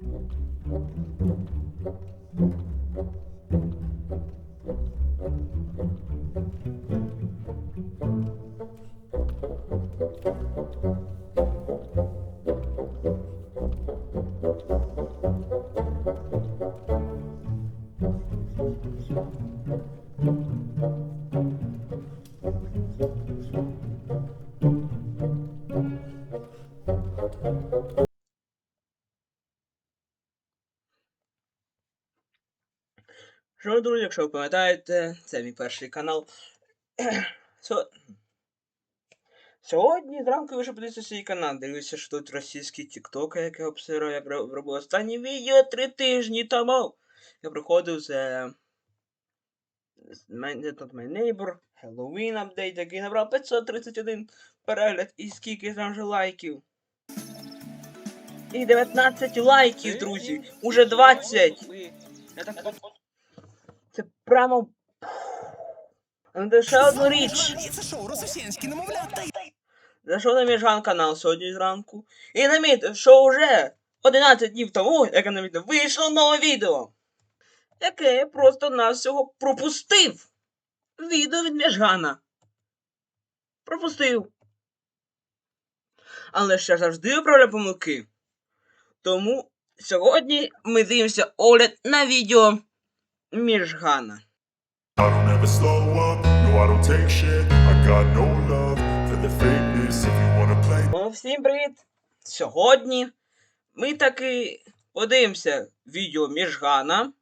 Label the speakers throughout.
Speaker 1: Thank you. Якщо ви пам'ятаєте, це мій перший канал. Сьогодні зранку ви вже подивитися свій канал. Дивлюся, що тут російський тікток, як я обсирав, як роб- робив останнє відео три тижні тому. Я приходив з. тут My Neighbor, Halloween апдейт, який набрав 531 перегляд і скільки там вже лайків. І 19 лайків, друзі! Уже 20! Це прямо. Але ще одну річ.
Speaker 2: Це шоу росіянські немовлята.
Speaker 1: Зайшов на мій жан канал сьогодні зранку. І намітив, що вже 11 днів тому, як я намітив, вийшло нове відео. Яке я просто навсього пропустив. Відео від Міжгана. Пропустив. Але ще завжди виправляю помилки. Тому сьогодні ми дивимося огляд на відео Міжгана.
Speaker 3: I don't ever slow up, no I don't take shit I got no love for the fakeness If you wanna play
Speaker 1: всім привіт! Сьогодні ми таки подивимося відео Міжгана.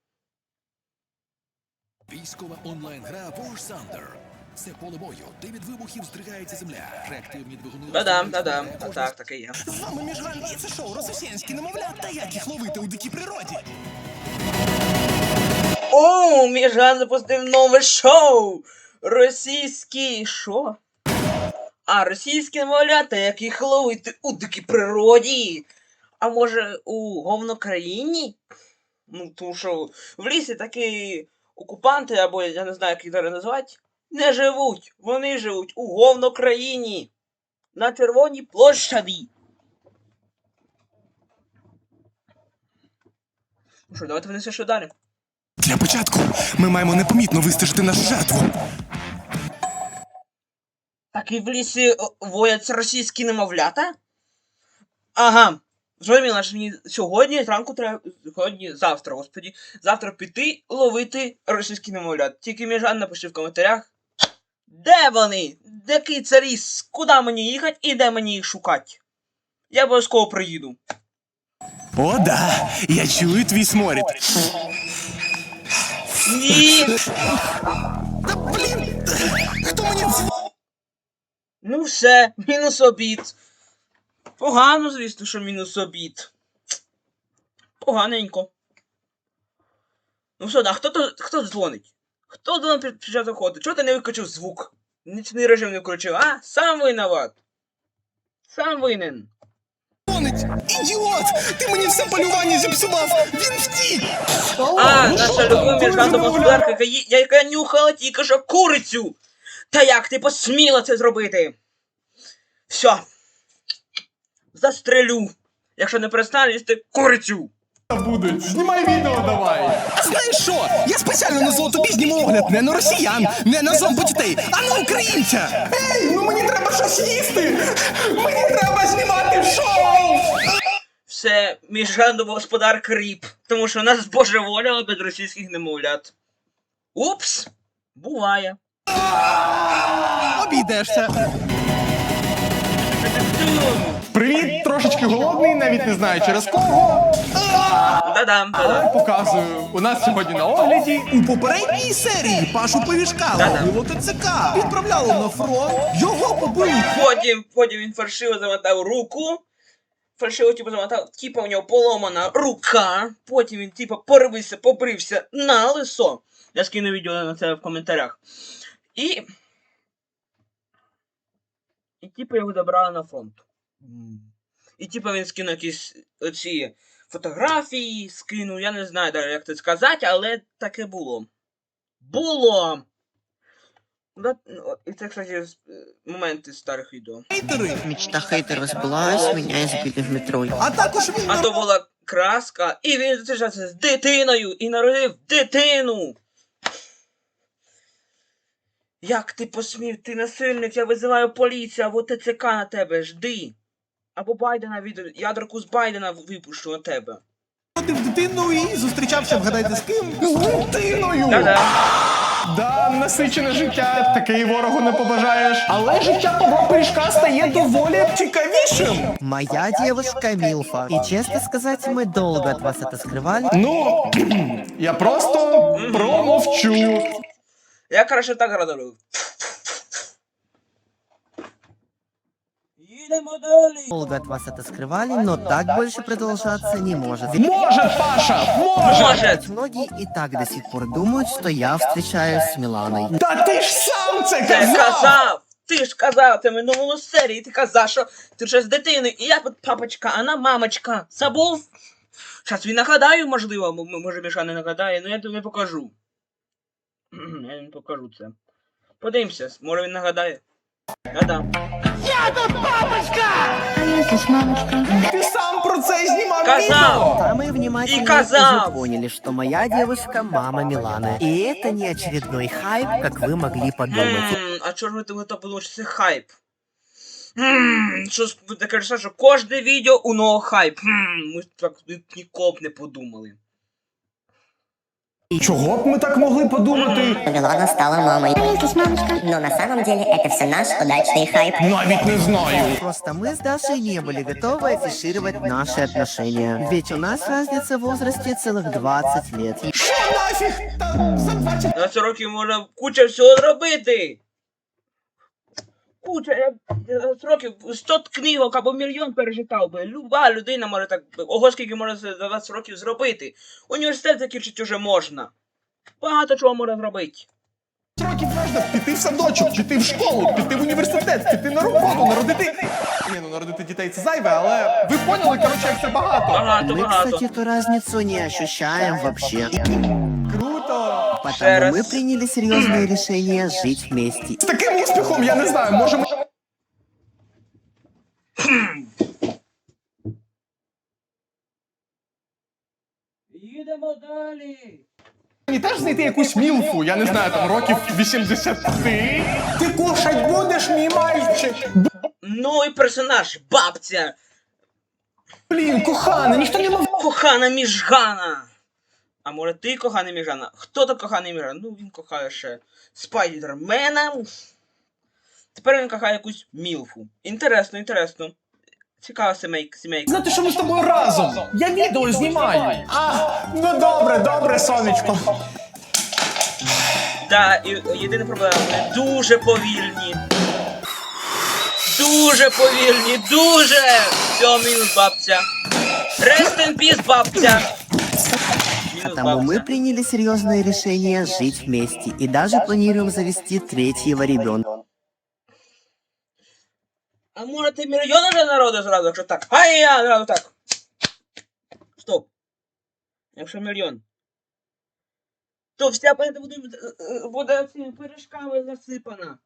Speaker 4: Військова онлайн-гра War Thunder. Це поле бою, де від вибухів здригається земля. Реактивні двигуни.
Speaker 1: Да-дам,
Speaker 4: розстрілюють
Speaker 1: да-дам,
Speaker 4: снаряди
Speaker 1: так, таке є.
Speaker 2: З вами Міжган, і це шоу росіянські немовлята. Як їх ловити у дикій природі?
Speaker 1: О, Міжган запустив нове шоу! Російський що? А, російські немовлята, як їх ловити у дикій природі. А може у говнокраїні? Ну, тому що в лісі такі окупанти, або я не знаю, як їх зараз назвати, не живуть. Вони живуть у говнокраїні. На червоній площаді. Ну що, давайте внесемо що далі.
Speaker 2: Для початку ми маємо непомітно вистежити нашу жертву.
Speaker 1: Так і в лісі вояться російські немовлята? Ага. Зрозуміло, що мені сьогодні зранку треба. Сьогодні, завтра, господі, завтра піти ловити російські немовлят. Тільки Міжан напиши в коментарях. Де вони? Де царі? Куди мені їхати і де мені їх шукати? Я обов'язково приїду.
Speaker 2: О, да, я чую твій сморід.
Speaker 1: Ні!
Speaker 2: Та блін! Хто мені дзвонить?
Speaker 1: Ну все, мінус обід. Погано, звісно, що мінус обід. Поганенько. Ну все, а хто то хто дзвонить? Хто до нас час охоти? Чого ти не виключив звук? Нічний режим не включив, а? Сам виноват. Сам винен.
Speaker 2: Ідіот! Ти мені все полювання зіпсував! Він втік!
Speaker 1: А, наша любов міжнародна господарка, яка, ї- яка нюхала тільки що курицю. Та як ти посміла це зробити? Все. Застрелю, якщо не перестанеш їсти курицю.
Speaker 5: Будуть. Знімай відео давай.
Speaker 2: А знаєш що? Я спеціально назвав тобі зніму огляд не на росіян, не на зомбо-дітей, а на українця!
Speaker 5: Ей, ну мені треба щось їсти. Мені треба знімати шоу.
Speaker 1: Все, міжнародний господар кріп, тому що нас збожеволіло без російських немовлят. Упс, буває.
Speaker 2: Обійдешся.
Speaker 5: Привіт, трошечки голодний, навіть не знаю через кого.
Speaker 1: Да-дам,
Speaker 5: Але показую. У нас сьогодні на огляді.
Speaker 2: У попередній серії Пашу Пиріжка
Speaker 1: Да-да.
Speaker 2: ТЦК. Відправляло на фронт, його побили.
Speaker 1: Потім, потім він фальшиво замотав руку. Фальшиво, типу, замотав, типа у нього поломана рука. Потім він, типа, порвився, побрився на лисо. Я скину відео на це в коментарях. І. І типа його забрали на фронт. І типа він скинув якісь оці фотографії, скинув, я не знаю даже, як це сказати, але таке було. Було! Да, ну, І це, кстати, е, моменти старих відео.
Speaker 2: Хейтери.
Speaker 6: Мечта хейтера сбылась, меня избили в метро.
Speaker 2: А також він
Speaker 1: А то була краска, і він зустрічався з дитиною і народив дитину. Як ти посмів, ти насильник, я визиваю поліцію, або ТЦК на тебе, жди. Або Байдена від ядерку з Байдена випущу на тебе.
Speaker 2: народив дитину і зустрічався, вгадайте з ким? З дитиною!
Speaker 1: Да-да.
Speaker 5: Да, насичене життя, таке і ворогу не побажаєш. Але життя того пиріжка стає доволі цікавішим.
Speaker 6: Моя девушка Милфа. И честно сказать, мы долго от вас это скрывали.
Speaker 5: Ну, я просто промовчу.
Speaker 1: Я краще так радив. Їдемо далі.
Speaker 6: Долго от вас это скрывали, но так больше продолжаться не может.
Speaker 5: Може, Паша, може.
Speaker 1: Може.
Speaker 6: Ведь Многие и так до сих пор думают, что я встречаюсь с Миланой.
Speaker 5: Та ти ж сам це
Speaker 1: Ти
Speaker 5: казав!
Speaker 1: казав! Ти ж казав, ти в минулому серії, ти казав, що ти вже з дитиною, і я тут папочка, а вона мамочка. Забув? Щас він нагадаю, можливо, м- м- може Міша не нагадає, але я тобі не покажу. я не покажу це. Подивимося, може він нагадає. Да-да.
Speaker 5: Ти сам про це знімав
Speaker 1: Казав!
Speaker 5: відео!
Speaker 6: Самые внимательные
Speaker 1: И казав!
Speaker 6: уже поняли, что моя девушка мама Миланы. И это не очередной хайп, как вы могли подумать.
Speaker 1: М, А чого ж ви ви то подумали, що це хайп? М, Що ж ви таке кажете, що кожне відео у нього хайп. М, Ми так ніколи б не подумали.
Speaker 5: Чого б ми так могли подумати?
Speaker 7: Милана стала мамой. Но на самом деле это все наш удачный хайп.
Speaker 5: Навіть не знаю.
Speaker 6: Просто мы с Дашей не были готовы афишировать наши отношения. Ведь у нас разница в возрасте целых 20 лет.
Speaker 5: Що нафіг? Та за 20
Speaker 1: За 40 років можна куча всього зробити. Куча, я 40 років 100 книгок або мільйон перечитав би. Люба людина може так. Ого, скільки може за за 20 років зробити. Університет закінчити вже можна. Багато чого можна зробити.
Speaker 5: років можна піти в садочок, піти в школу, піти в університет, піти на роботу, народити. Ні, ну народити дітей це зайве, але ви поняли, коротше, як це багато.
Speaker 1: Багато,
Speaker 6: Мы,
Speaker 1: багато.
Speaker 6: кстати, эту разницу не ощущаем вообще. Потому
Speaker 1: раз.
Speaker 6: мы приняли серьезное решение жить вместе.
Speaker 5: З таким успіхом, я не знаю, може ми.
Speaker 1: Їдемо далі.
Speaker 5: Мені теж знайти якусь мілфу, я не знаю, там років 80. Ти кушать будеш, мій мальчик?
Speaker 1: Ну і персонаж, бабця,
Speaker 5: Блін, кохана, ніхто не мав.
Speaker 1: кохана міжгана. А може ти коханий міжгана? Хто то коханий міжгана? Ну він кохає ще Спайдермена. Тепер він кохає якусь мілфу. Інтересно, інтересно. Цікава семейка, сімейка.
Speaker 5: Знати, що ми з тобою разом. Я відео знімаю. А, ну добре, добре, сонечко.
Speaker 1: Да, і єдина проблема, вони дуже повільні. Дуже повільні, дуже! Все, мінус бабця. Rest in peace, бабця. Мінус
Speaker 6: Потому мы
Speaker 1: бабця.
Speaker 6: приняли серьезное решение жить вместе и даже планируем завести третьего ребенка.
Speaker 1: А може ти мільйон вже народу зразу, якщо так? Ай я зразу так. Стоп. Якщо мільйон. То вся планета буде, е, буде цими пиріжками засипана.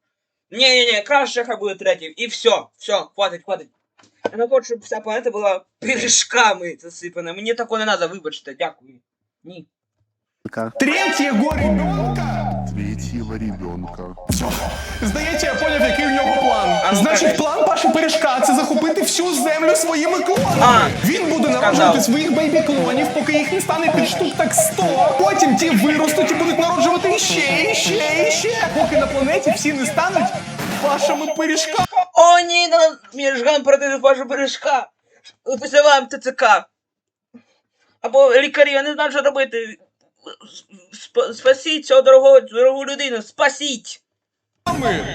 Speaker 1: Ні, ні, ні, краще хай буде третій. І все, все, хватить, хватить. Я не хочу, щоб вся планета була пиріжками засипана. Мені такого не треба, вибачте, дякую. Ні.
Speaker 5: Третього ребенка?
Speaker 3: Третьего ребенка.
Speaker 5: Все. Здається, я поняв, який у нього план.
Speaker 1: А ну,
Speaker 5: Значить, план Паші Пиріжка це захопити всю землю своїми клонами.
Speaker 1: А,
Speaker 5: Він буде народжувати своїх бейбі-клонів, поки їх не стане під штук так 100. Потім ті виростуть і будуть народжувати іще, іще, іще. Поки на планеті всі не стануть Пашами Пиріжка.
Speaker 1: О, ні, на міжган проти вашого пиріжка. Посилаємо ТЦК. Або лікарі, я не знаю, що робити. Сп- спасіть цього дорогого, дорогу людину, спасіть!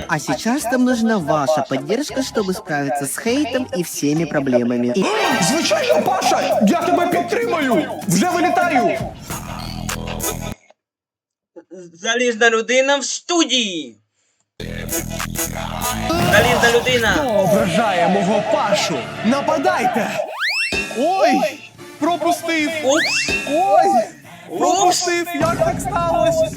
Speaker 6: А сейчас нам нужна ваша поддержка, чтобы справиться с хейтом и всеми проблемами. И
Speaker 5: Звичайно, Паша, я тебе підтримаю. Вже вилітаю.
Speaker 1: Залізна людина в студії! Залізна людина!
Speaker 5: Ображає мого Пашу. Нападайте. Ой, пропустив. Ой, пропустив. Як так сталося?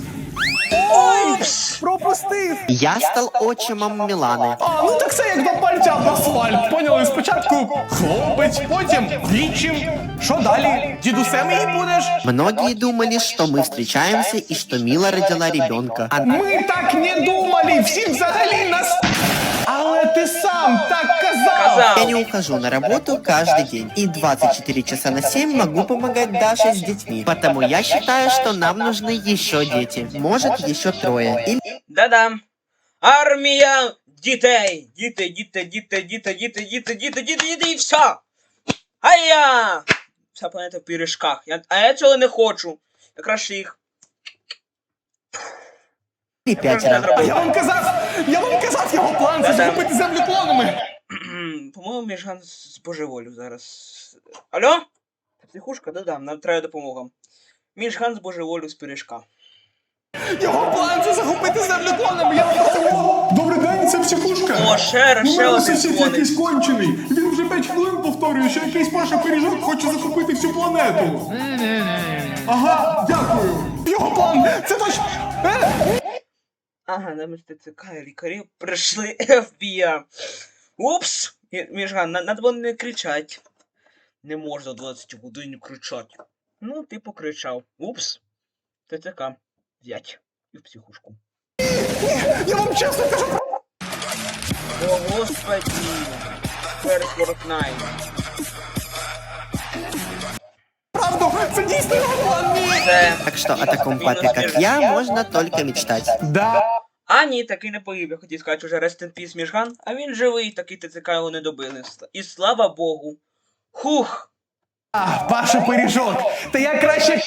Speaker 5: Ой, пропустив.
Speaker 6: Я стал отчимом Миланы.
Speaker 5: А, ну так це як два пальця об асфальт. Поняли, спочатку хлопець, потім відчим. Що далі? Дідусем її будеш?
Speaker 6: Многие думали, что мы встречаемся и что Мила родила ребенка. А
Speaker 5: Ми так не думали, всі взагалі нас. Але ти сам так казав.
Speaker 6: я
Speaker 1: Казав.
Speaker 6: не ухожу на работу каждый день. И 24 часа на 7 могу помогать Даше с детьми. Потому я считаю, что нам нужны еще дети. Может, еще трое. Или
Speaker 1: Да-да. Армія дітей. Діти, діти, діти, діти, діти, діти, діти, діти, діти, і все. А я. Вся планета в пиріжках. Я, а я цього не хочу. Я краще їх.
Speaker 6: пятеро.
Speaker 5: А я вам казав, я вам казав його план, це захопити землю клонами.
Speaker 1: По-моєму, Міжган з божеволю зараз. Алло? Психушка, да-да, нам треба допомога. Міжган з божеволю з пиріжка.
Speaker 5: Його план це захопити землю клонами. Я казав. Добрий день, це психушка.
Speaker 1: О, ще раз, ще один
Speaker 5: сусід
Speaker 1: дзвонить.
Speaker 5: якийсь кончений. Він вже 5 хвилин повторює, що якийсь Паша Пиріжок хоче захопити всю планету. Ага, дякую. Його план, це точно. Е,
Speaker 1: Ага, замість ТЦК і лікарів прийшли FBI. Упс! Мі- Міжган, на- надо було не кричать. Не можна 12 годин кричати. Ну, ти покричав. Упс. ТЦК. Взять. І в психушку.
Speaker 5: Я вам чесно кажу,
Speaker 1: О, господи. Тепер Fortnite.
Speaker 5: Це дійсно.
Speaker 6: Так что о таком папе, как я, можно только мечтать.
Speaker 5: Да.
Speaker 1: А ні, такий не погиб. Я хотів сказати уже Rest in Peace Міжган, а він живий, такий ТЦК його не добили. І слава Богу. Хух!
Speaker 5: А, Паша Пиріжок. Та я краще.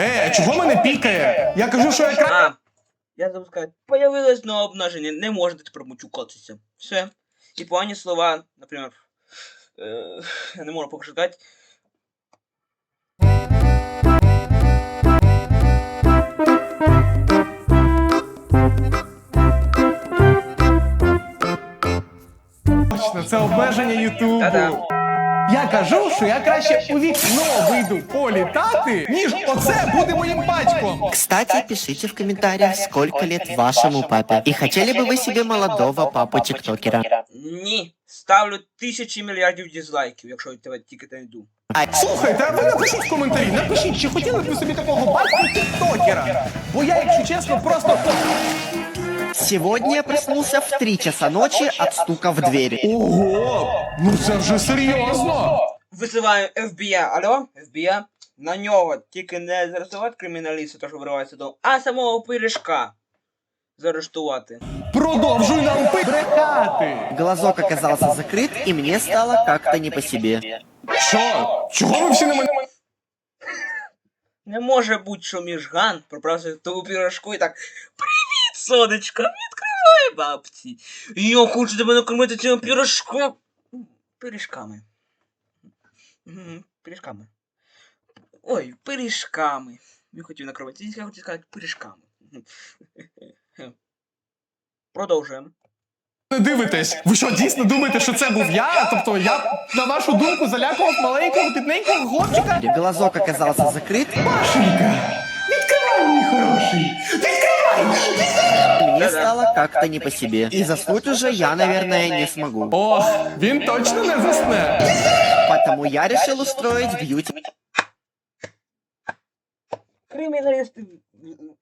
Speaker 5: Е, чого мене пікає? Я кажу, що я краще.
Speaker 1: А, я забув сказати, появилось нове обмноження, не можете тепер мутюкатися. Все. І погані слова, наприклад, е, я не можу поки
Speaker 5: Точно, це обмеження Ютубу.
Speaker 1: Та-да.
Speaker 5: Я кажу, що я краще у вікно вийду політати, ніж оце буде моїм батьком.
Speaker 6: Кстати, пишите в комментариях, сколько лет вашему папе. И хотели бы вы себе молодого папу-тиктокера.
Speaker 1: Ні. Ставлю тисячі мільярдів дізлайків, якщо я тебе тільки не йду.
Speaker 5: Слухайте, а ви напишіть в коментарі, напишіть, чи хотіли б ви собі такого батька тіктокера. Бо я, якщо чесно, просто.
Speaker 6: Сегодня я проснулся в 3 часа ночи от стука в дверь.
Speaker 5: Ого! Ну це вже серйозно.
Speaker 1: Висилаю FBI. Алло? FBI? На нього тільки не заарештувати криміналіста, то що виривається до, а самого пиріжка заарештувати.
Speaker 5: Продовжуй нам пи- брехати.
Speaker 6: Глазок оказался закрыт, и мне стало как-то не по себе.
Speaker 5: Що? Чого ви всі на мене?
Speaker 1: Не може бути, що міжган проправився в тому пірожку і так Привіт, сонечко, відкривай бабці. Я хочу тебе накормити цим пірожком. М, Пиріжками. Пиріжками. Ой, пиріжками. Я хотів накормити. Я хотів сказати пиріжками. Продовжуємо.
Speaker 5: Не дивитесь. Ви що, дійсно думаєте, що це був я? Тобто я, на вашу думку, залякував маленького бідненького хлопчика?
Speaker 6: Глазок оказался закрыт,
Speaker 5: Машенька, відкривай, мій хороший! Відкривай!
Speaker 6: мне стало как-то не по себе. И заснуть уже я, наверное, не смогу.
Speaker 5: О, він точно не засне.
Speaker 6: Потому я решил устроить бьюти
Speaker 1: Криміналіст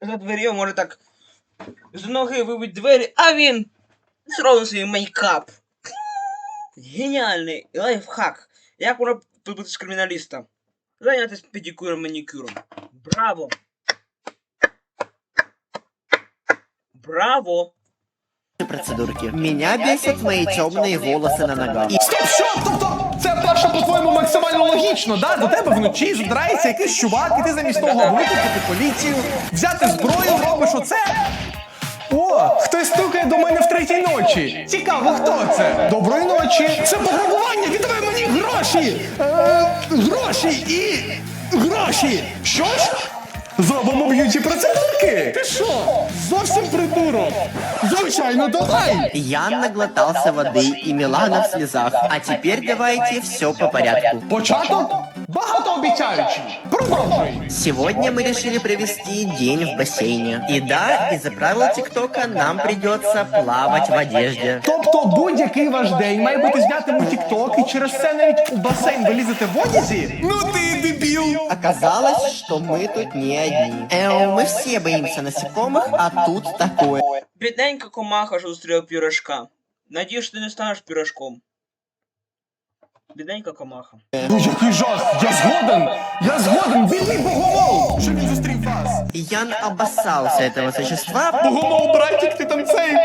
Speaker 1: за дверью може так з ноги вибить двері, а він зробив свій мейкап. Геніальний лайфхак. Як можна позбутися криміналіста? Зайнятися педикюром, манікюром. Браво! Браво!
Speaker 6: процедурки. Меня бесят мои темные волосы на ногах. И
Speaker 5: Стоп, що? Тобто, це Паша, по-твоєму, максимально логічно, да? До тебе вночі здрається якийсь чувак, і ти замість того викликати поліцію, взяти зброю, робиш оце. О, хтось стукає до мене в третій ночі. Цікаво, хто це? Доброї ночі. Це пограбування, віддавай мені гроші. Е, гроші і гроші. Що ж? Зробимо б'юті процедурки. Ти що? Зовсім придурок. Звичайно, давай.
Speaker 6: я наглотался воды и Милана в слезах. А теперь давайте все по порядку.
Speaker 5: Початок? Багатообіцяючий. Продовжуй.
Speaker 6: Сегодня мы решили провести день в бассейне. И да, из-за правил ТикТока нам придется плавать в одежде.
Speaker 5: Тобто будь-який ваш день має бути знятим у TikTok і через це навіть у басейн вилізете в одязі?
Speaker 2: Ну ти дебіл!
Speaker 6: Оказалось, что мы тут не одни. Эм, мы все боимся насекомых, а тут такое.
Speaker 1: Бідненька комаха, що зустріла пірожка. Надіюсь, що ти не станеш пірожком. Бідненька комаха.
Speaker 5: Ну який жах! Я згоден! Я згоден! Бідний богомол! Що він зустрів вас?
Speaker 6: Ян обоссался этого существа,
Speaker 5: Богомол, братик, ти там цей!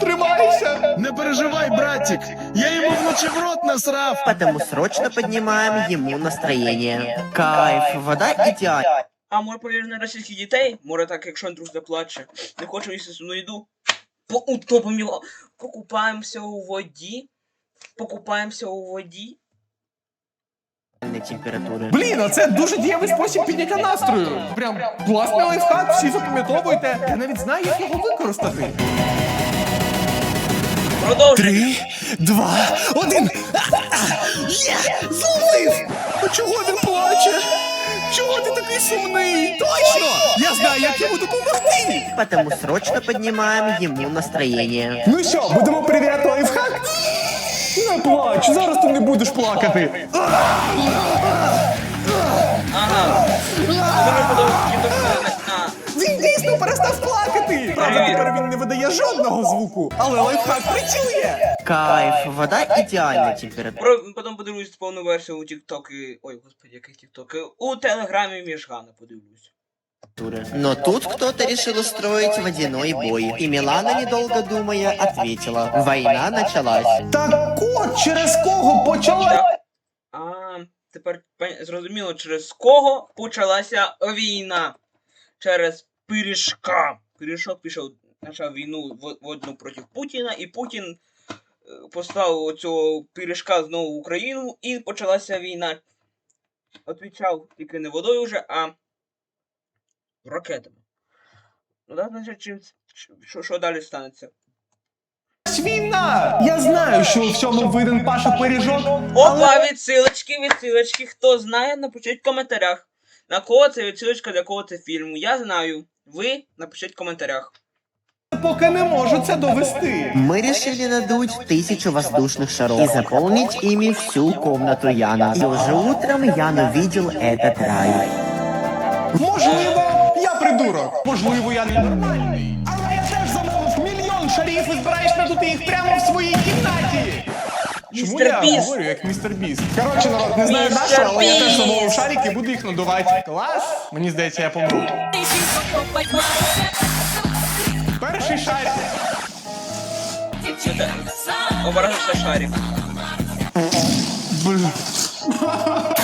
Speaker 5: Тримайся!
Speaker 2: Не переживай, братик! Я йому вночі в рот насрав!
Speaker 6: потому срочно поднимаем ему настроение. Кайф, вода идеальна.
Speaker 1: А може повірити на російських дітей? Може так, якщо Андрюш заплаче. Не хочу їсти сумну їду. По утопимо його. Покупаємося у воді. Покупаємося у воді.
Speaker 6: Температуры.
Speaker 5: Блін, а це дуже дієвий спосіб підняття настрою. Прям класний лайфхак, всі запам'ятовуйте. Я навіть знаю, як його використати.
Speaker 2: Три, два, один! Є! Зловив! А чого він плаче? Чого ти такий сумний? Точно! Я знаю, як йому допомогти!
Speaker 6: Потому срочно поднимаем ему настроение.
Speaker 5: Ну що, будемо перевіряти лайфхак? Не плач, зараз ти не будеш плакати. Він дійсно перестав плакати. Правда, тепер він не видає жодного звуку, але лайфхак працює.
Speaker 6: Кайф, вода идеальной температуры.
Speaker 1: Про, потім подивлюсь повну версію у і... Ой, господи, який TikTok. У Телеграмі Міжгана подивлюсь.
Speaker 6: Но тут кто-то решил устроить водяной бой. И Милана, недолго думая, ответила. Война началась.
Speaker 5: Так от через кого почала.
Speaker 1: А, тепер зрозуміло, через кого почалася війна. Через пиріжка. Пиріжок пішов, почав війну в- водну проти Путіна, і Путін е, послав цього пиріжка знову в Україну, і почалася війна. Отвічав тільки не водою вже, а ракетами. Ну, да, значить, чим, що, що далі станеться?
Speaker 5: Війна! Я знаю, що у всьому винен Паша Пиріжок,
Speaker 1: Опа, відсилочки, відсилочки. Хто знає, напишіть в коментарях. На кого це відсилочка, для кого це фільм. Я знаю. Ви напишіть в коментарях.
Speaker 5: поки не можу це довести.
Speaker 6: Мы решили надуть тысячу воздушных шаров и заполнить ими всю комнату Яна. И уже утром Ян увидел этот рай.
Speaker 5: Можливо, я придурок. Можливо, я ненормальний. Але я теж замовив мільйон шарів і збираюсь надути їх прямо в своїй кімнаті. Чому
Speaker 1: Містер
Speaker 5: я
Speaker 1: Біст.
Speaker 5: говорю як містер Біст? Коротше, народ, не знаю
Speaker 1: Містер
Speaker 5: Даша, але я теж
Speaker 1: Біст.
Speaker 5: замовив шарики, буду їх надувати. Клас! Мені здається, я помру. Перший шарик.
Speaker 1: Ображався шарик.
Speaker 5: Ага!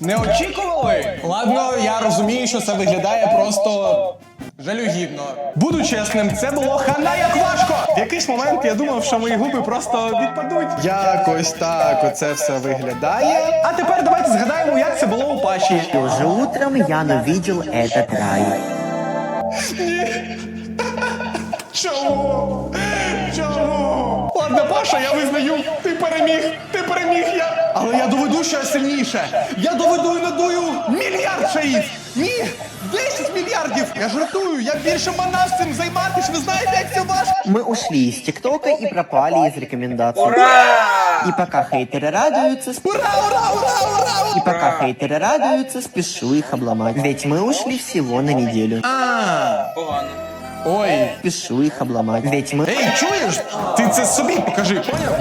Speaker 5: Не очікували? Ладно, я розумію, що це виглядає просто. Жалюгідно. Буду чесним, це було хана як важко. В якийсь момент я думав, що мої губи просто відпадуть. Якось так оце все виглядає. А тепер давайте згадаємо, як це було у Паші.
Speaker 6: И уже утром Ян увидел этот рай.
Speaker 5: Чому? Чому? Ладно, Паша, я визнаю, ти переміг, ти переміг я. Але я доведу, що я сильніше. Я доведу і надую мільярд шаїв. Ні, 10 мільярдів. Я жартую, я більше манав цим займатись. Ви знаєте, як це важко?
Speaker 6: Мы ушли из ТикТока и пропали из рекомендаций.
Speaker 1: Ура!
Speaker 6: И пока хейтеры радуются, сп-
Speaker 5: Ура, ура, ура, ура!
Speaker 6: и пока хейтеры радуются, спешу их обломать. Ведь мы ушли всего на неделю.
Speaker 5: А,
Speaker 1: Погано.
Speaker 5: ой.
Speaker 6: Спешу их обломать. Ведь мы...
Speaker 5: Ей, чуєш? Ти це собі покажи, поняв?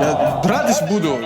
Speaker 5: Я радись буду.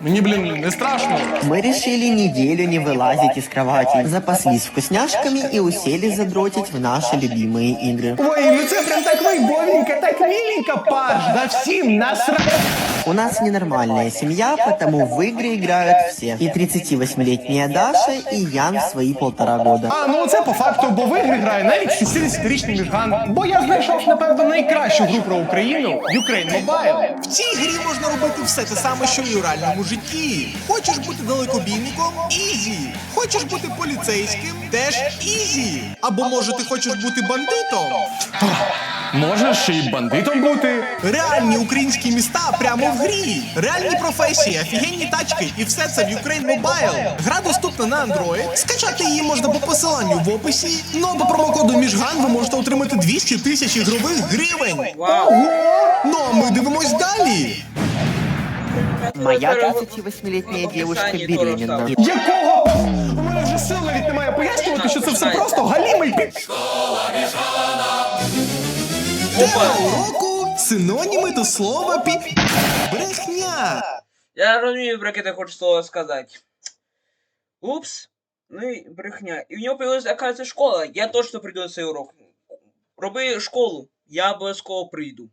Speaker 5: Мені, блін, не страшно.
Speaker 6: Мы решили неделю не вылазить из кровати, запаслись вкусняшками и усели задротить в наши любимые игры.
Speaker 5: Ой, ну це прям так вайбовенько, так миленько, Паш. Да всім насрать.
Speaker 6: У нас ненормальная семья, потому в игры играют все. И 38-летняя Даша, и Ян в свои полтора года.
Speaker 5: А, ну це по факту, бо в ігри грає навіть 60-річний міжган. Бо я знайшов, напевно, найкращу гру про Україну Ukraine Mobile.
Speaker 2: В цій грі можна робити все те саме, що і у реальному житті. Хочеш бути далекобійником? Ізі. Хочеш бути поліцейським? Теж ізі. Або може ти хочеш бути бандитом?
Speaker 5: Можеш ще й бандитом бути.
Speaker 2: Реальні українські міста прямо в грі. Реальні професії, офігенні тачки і все це в Ukraine Mobile. Гра доступна на Android. Скачати її можна по посиланню в описі. Ну а по промокоду Міжган ви можете отримати 200 тисяч ігрових гривень. Ого! Ну а ми дивимось далі.
Speaker 6: Моя 28-летняя девушка беременна.
Speaker 5: Якого? Сил навіть немає пояснювати, що це все просто галімий під.
Speaker 2: Тема уроку синоніми до слова пі... брехня.
Speaker 1: Я розумію, про яке ти хочеш слово сказати. Упс. Ну і брехня. І в нього появилася якась школа. Я точно прийду на цей урок. Роби школу. Я обов'язково прийду.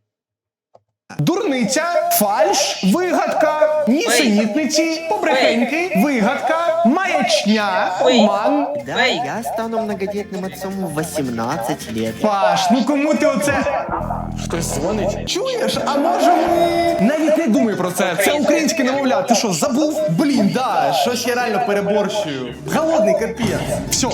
Speaker 5: Дурниця, фальш, вигадка, нісенітниці, побрехеньки, вигадка, маячня, обман.
Speaker 6: Да, я стану многодітним отцом в 18 лет.
Speaker 5: Паш, ну кому ти оце? Хтось дзвонить? Чуєш? А може ми. Навіть не думай про це. Це українське немовля. Ти що, забув? Блін, да, щось я реально переборщую. Голодний капець. Все,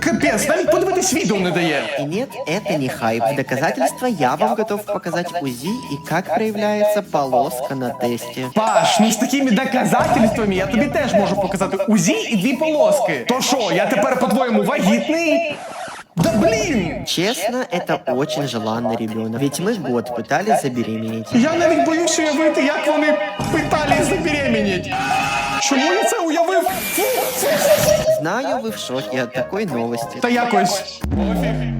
Speaker 5: капець, навіть подивитись відео не дає.
Speaker 6: И нет, это не хайп. В доказательство я вам готов показать УЗИ и как проявляется полоска на тесте.
Speaker 5: Паш, ну з такими доказательствами я тобі теж можу показати УЗІ і дві полоски. То що, я тепер по-твоєму вагітний? Да блін!
Speaker 6: Честно, это очень желанный ребенок. Ведь мы год пытались забеременеть.
Speaker 5: Я навіть боюсь уявити, як вони питали забеременіть. Чому я це уявив? Фу, фу, фу, фу.
Speaker 6: Знаю, вы в шоке от такой новости.
Speaker 5: Та якось.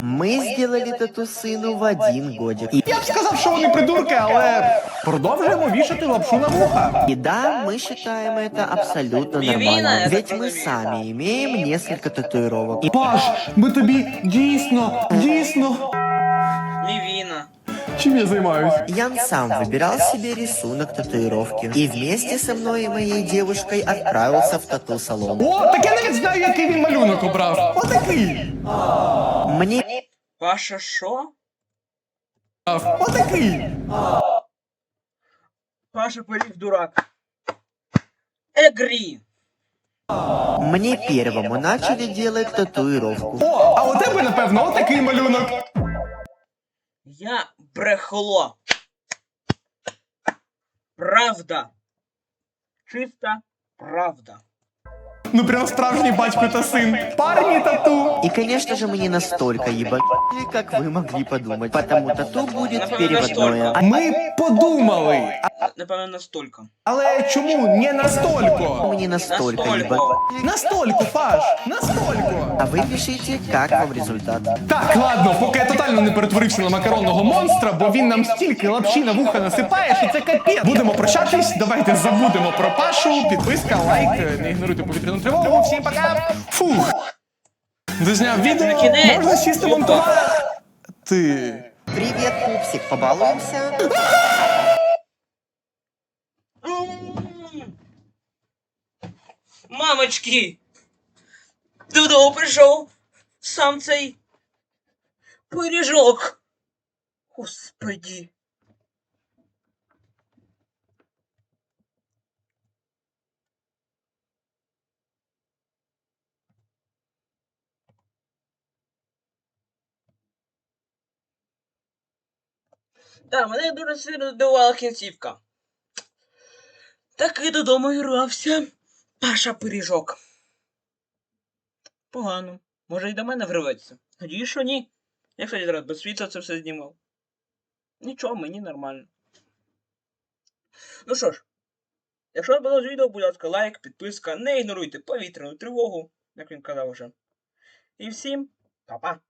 Speaker 6: Мы сделали тату сыну в один годик. И,
Speaker 5: Я б сказав, що вони придурки, але продовжуємо вішати лапшу на вуха.
Speaker 6: и да, мы считаем это абсолютно
Speaker 1: Невинно, я
Speaker 6: нормально.
Speaker 1: так
Speaker 6: Ведь мы
Speaker 1: разумею.
Speaker 6: сами имеем несколько татуировок. И
Speaker 5: Паш, ми тобі дійсно, дійсно.
Speaker 1: Мівіна.
Speaker 5: Чим я займаюсь?
Speaker 6: Ян сам выбирал себе рисунок татуировки. И вместе со мной и моей девушкой отправился в тату-салон.
Speaker 5: О, так я навіть знаю, який він малюнок обрав. Отакий.
Speaker 6: Мне
Speaker 1: Паша що?
Speaker 5: Отакий.
Speaker 1: Паша Полів дурак. Егрі.
Speaker 6: Мне первому начали делать татуировку.
Speaker 5: О, а у тебе, напевно, отакий малюнок.
Speaker 1: Я брехло. Правда. Чиста правда.
Speaker 5: Ну прям справжній батько та син. Парні тату.
Speaker 6: И, конечно же, мы не настолько ебали, как вы могли подумать. Потому тату будет
Speaker 1: Напевно,
Speaker 6: переводное.
Speaker 1: настолько.
Speaker 5: Ми подумали. А-
Speaker 1: Напевно, настолько.
Speaker 5: Але чому не настолько?
Speaker 6: Мы не настолько
Speaker 1: Настолько.
Speaker 6: ебали.
Speaker 5: Настолько, Паш, настолько.
Speaker 6: А вы пишите, как вам результат.
Speaker 5: Так, ладно, поки я тотально не перетворився на макаронного монстра, бо він нам стільки лапші на вуха насипає, що це капець. Будемо прощатись, давайте забудемо про Пашу. Підписка, лайк, не ігноруйте повітряну тривогу. Всім пока. Фух. Дозняв відео,
Speaker 1: Кінець.
Speaker 5: можна сісти монтувати. Ти.
Speaker 6: Привет, пупсик, побалуемся?
Speaker 1: Мамочки! Додому прийшов сам цей пиріжок. Господі. Так, мене дуже сильно здивувала кінцівка. Таки додому і Паша пиріжок. Погано. Може й до мене вриветься. Надію, що ні. Я, кстати, зараз без світла це все знімав. Нічого, мені нормально. Ну що ж, якщо вам подобалось відео, будь ласка, лайк, підписка, не ігноруйте повітряну тривогу, як він казав вже. І всім па-па!